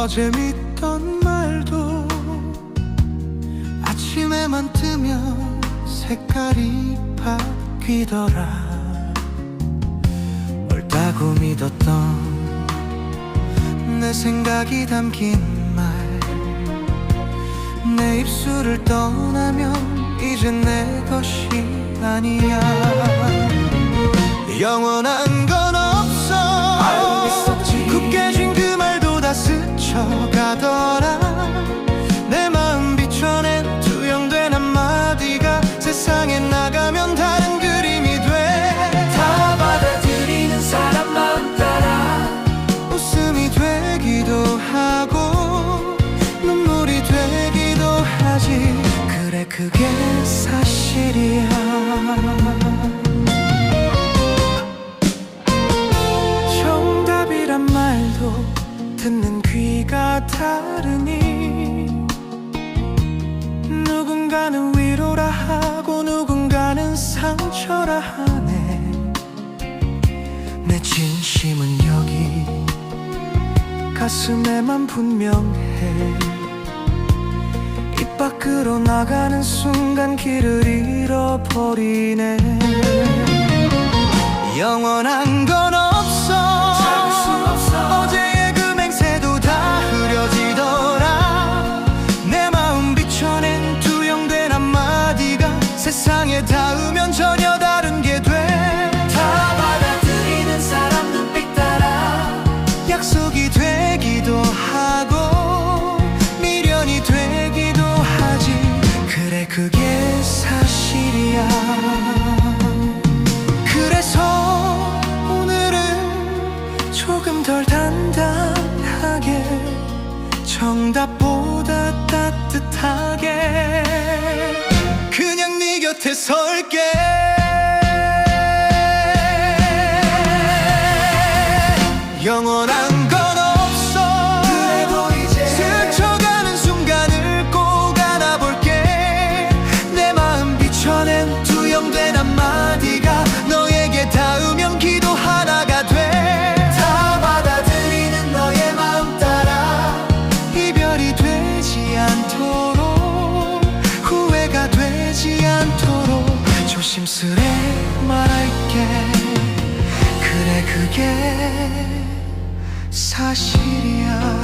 어제 믿던 말도 아침에만 뜨면 색깔이 바뀌더라. 옳다고 믿었던 내 생각이 담긴 말. 내 입술을 떠나면 이제 내 것이 아니야. 영원한 그래 그게 사실이야. 정답이란 말도 듣는 귀가 다르니 누군가는 위로라 하고 누군가는 상처라 하네. 내 진심은 여기 가슴에만 분명해. 입 밖으로 나가는 순간 길을 잃어버리네. 영원한 건 없 조금 덜 단단하게 정답보다 따뜻하게. 그냥 네 곁에 설게 조심스레 말할게. 그래 그게 사실이야.